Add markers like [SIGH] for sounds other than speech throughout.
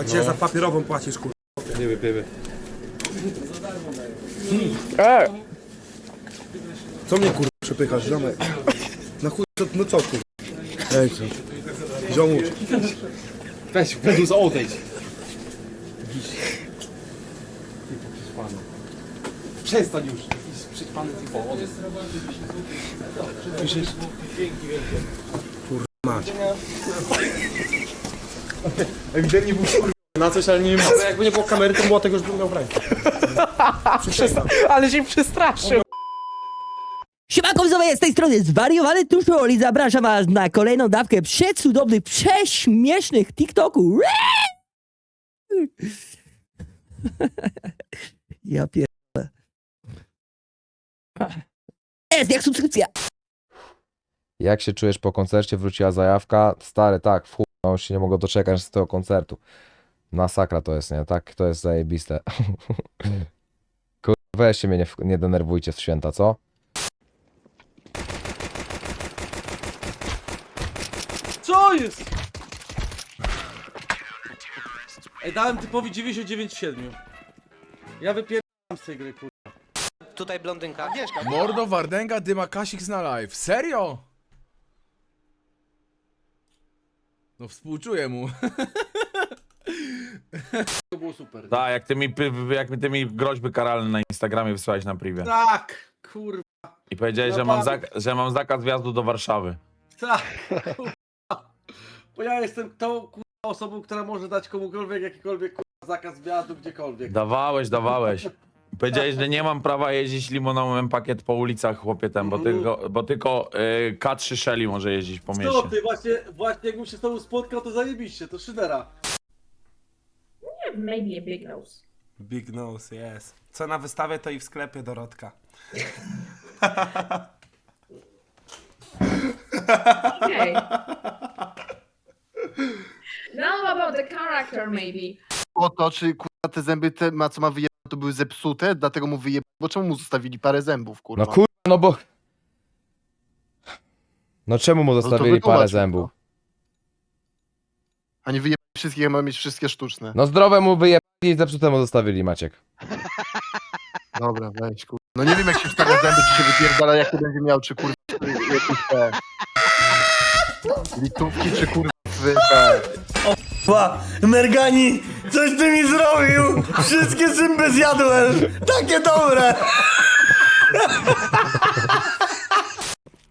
A cię za papierową płacisz, kur... Nie wypiemy. Co mnie kur... przepychasz, ziomek? Na chuj, co, no co kur... Ej, co? Ziomuś. Weź, Pedus, odejdź. Przestań już. Jakiś przyćpany typo, odejdź. Mać. Ewidentnie był na coś, ale nie wiem, jakby nie było kamery, to młotek już bym miał w ręku. Przysięgam. [LAUGHS] Ale się przestraszył. Siemanko widzowie, z tej strony zwariowany tuszol i zapraszam was na kolejną dawkę przecudownych, prześmiesznych TikToku. [LAUGHS] Ja pierdolę. Jest jak subskrypcja. Jak się czujesz po koncercie? Wróciła zajawka. Stary, tak, w chuj, już się nie mogę doczekać z tego koncertu. Masakra to jest, nie? Tak, to jest zajebiste. [LAUGHS] Kurwa, weźcie mnie, nie, nie denerwujcie w święta, co? Co jest? Ej, dałem typowi 99 w 7. Ja wypieram z tej gry, kur... Tutaj blondynka. Mordo, Wardęga, Dyma, Kasik na live. Serio? No współczuję mu. [LAUGHS] To było super. Tak, jak ty mi, py- jak mi ty mi groźby karalne na Instagramie wysłałeś na privie. Tak, kurwa, I powiedziałeś, że mam, zak- że mam zakaz wjazdu do Warszawy. tak, kurwa. Bo ja jestem tą kurwa osobą, która może dać komukolwiek jakikolwiek kurwa zakaz wjazdu gdziekolwiek. Dawałeś, dawałeś. Powiedziałeś, że nie mam prawa jeździć limonowym pakiet po ulicach, chłopie ten, bo Mhm. tylko, bo tylko y, K3 Shelly może jeździć po Co mieście. ty, właśnie, właśnie jakbym się z tobą spotkał, to zajebiście, to szydera. Maybe a big nose. Big nose, yes. Co na wystawie, to i w sklepie, Dorotka. Okay. Now about the character, maybe. o to, czy kurwa te zęby te ma co ma wyjebane, to były zepsute, dlatego mu wyjebane, bo czemu mu zostawili parę zębów, kurwa? No kurwa, no bo... No czemu mu zostawili wytłumacz parę mi to. zębów? A nie wyjebali wszystkich, jak ma mieć wszystkie sztuczne. No zdrowe mu wyjebali i zepsute mu zostawili, Maciek. Dobra, weź, kurwa. No nie wiem jak się wstawia zęby, czy się wypierdala, jak to będzie miał, czy kurwa jakieś te... Litówki, czy kurwa w te... Mergani, coś ty mi zrobił! Wszystkie zęby zjadłem! Takie dobre!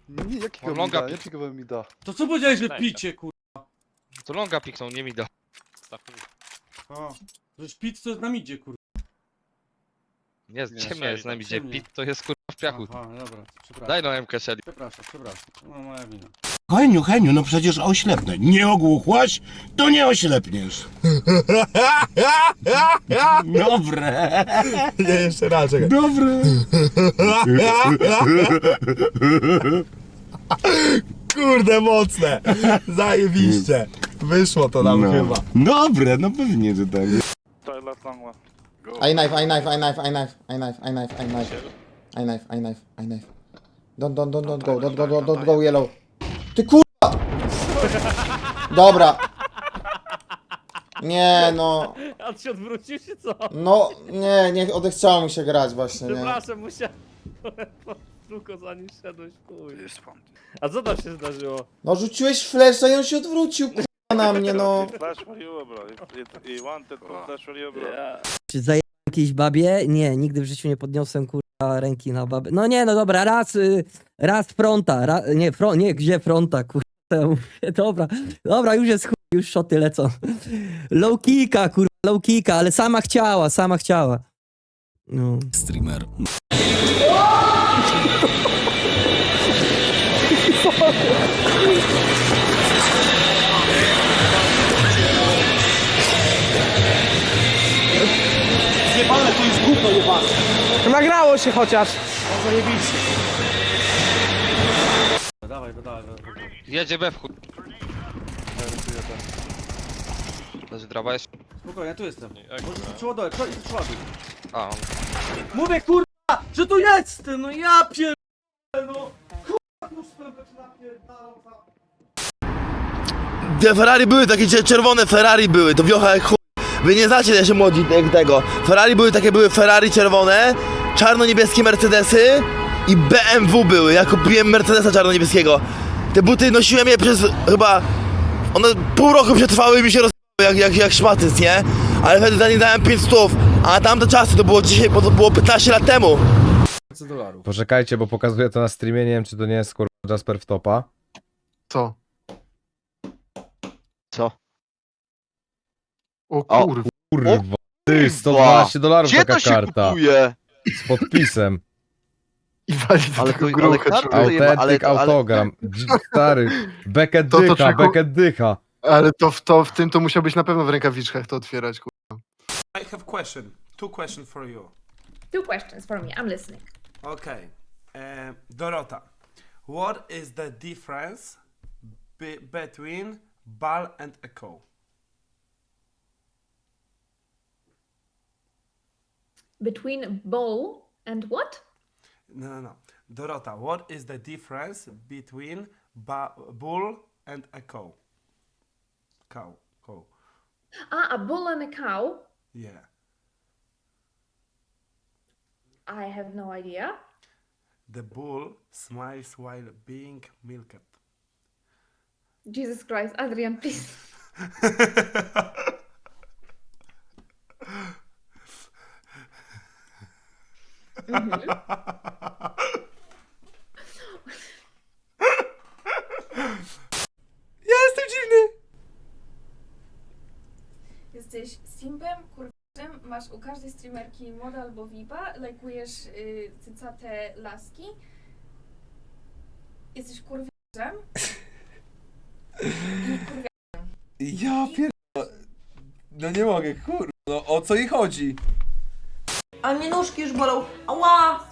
Nie, jakiego mi da? jakiego mi da? To co powiedziałeś, że picie, kurwa? To longa piknął, nie mi da. A, że pić to jest na midzie, kurwa. Nie, Nie, ciemnia jest na midzie. ciemnie. Pit to jest kurwa w piachu. Aha, dobra, przepraszam. Daj no MK Shelly. Przepraszam, przepraszam. No moja wina. Heniu, Heniu, no przecież oślepnę. Nie ogłuchłaś? To nie oślepniesz. [LAUGHS] Dobre. Nie, jeszcze raz, czekaj. Dobre. Kurde, mocne. Zajebiście. Wyszło to nam chyba. Dobre, no pewnie, że tak. I knife, I knife, I knife, I knife, I knife, I knife, I knife. I knife, I knife, I knife. Don't, don't, don't, don't go, don't go, don't, don't go yellow. Ty kurwa! Dobra. Nie no, A ty się odwrócisz, czy co? no, nie, nie, odechciało mi się grać właśnie, nie. musiałem [LAUGHS] tylko zanim szedłeś, chuj. A co tam się zdarzyło? No rzuciłeś flesza i on się odwrócił, kurwa, na mnie, no. Czy zajęłem jakiejś babie? Nie, nigdy w życiu nie podniosłem kurwa ręki na babę. No nie, no dobra, raz, y, raz fronta, ra, nie, fron, nie, gdzie fronta, [LAUGHS] mówię, Dobra, dobra, już jest chuj, już szoty lecą. Low kicka, kurwa, low kicka, ale sama chciała, sama chciała. No. Streamer. Jebane, to jest gówno jebane. Nagrało się chociaż. Dawaj, go, dawaj, dawaj. Jedzie B w chuj. Leży draba jest. Spokojnie, ja tu jestem. Może przyładować, co jest przyładuj. A, on. Mówię kurwa, że tu jest! No ja pier... no. Kurwa, tu spędzę napierdalam. Te Ferrari były, takie czerwone Ferrari były, to wiocha jak. Wy nie znacie jeszcze młodzi te- tego. Ferrari były takie, były Ferrari czerwone, czarno-niebieskie Mercedesy i BMW były. Ja kupiłem Mercedesa czarno-niebieskiego. Te buty nosiłem je przez chyba... One pół roku przetrwały i mi się roz... jak, jak, jak szmatyc, nie? Ale wtedy za nie dałem 5 stów, a tamte czasy to było dzisiaj, bo to było 15 lat temu. dolarów. Poczekajcie, bo pokazuję to na streamie, nie wiem czy to nie jest kurwa Jasper w topa. Co? O O, kurwa. Kurwa, ty, 112 dolarów taka karta. kupuje? Z podpisem. I wali do Ale tego to- gruchę, ale karta- człowiek. Autentyk ale- ale- autogram. [LAUGHS] Dzi- Stary, Becket To- to dycha, dycha. Ale to w, to w tym to musiał być na pewno w rękawiczkach to otwierać, kurwa. I have question. Two question for you. Two questions for me. I'm listening. Okay. Uh, Dorota, what is the difference be- between ball and echo? Between bowl and what? No, no, no. Dorota, what is the difference between ba- bull and a cow? Cow. Cow. Ah, a bull and a cow. Yeah. I have no idea. The bull smiles while being milked. Jesus Christ, Adrian, please. [LAUGHS] Jesteś simpem, kurczem, masz u każdej streamerki moda albo VIPa, lajkujesz y, cycate laski. Jesteś. I kurwia... Ja pier... No nie mogę, kurwa. No o co jej chodzi? A mnie nóżki już bolą. Ała!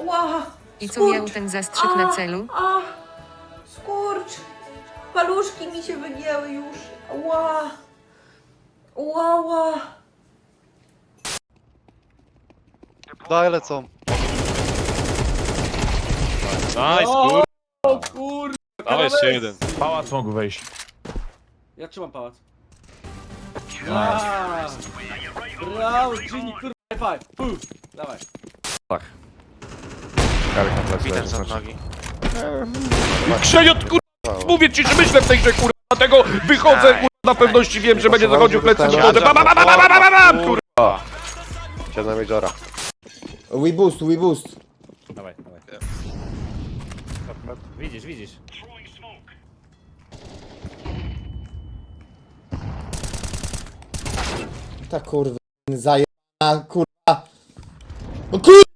Ała! I co miał ten zastrzyk na celu? A! Skurcz! Paluszki mi się wygięły już. Ała! Ła, Daj lecą. Nice, O kur... Dawaj jeszcze jeden. Pałac mógł wejść. Ja trzymam pałac. Ja. Brawo, Gini, kurwa, high five. Puh. Dawaj. Karek na plecy leży, znaczy. Przejot kurwa! Mówię ci, że myślę w tej grze kurwa, dlatego wychodzę kurwa, na pewności wiem, że będzie zachodził plecy nie może. Bam, bam, bam, bam, bam, bam, bam, kurwa! Siadł na Majora. We boost, we boost. Dawaj, dawaj. Widzisz, widzisz. Ta kurwa, zajebana kurwa. No kurwa!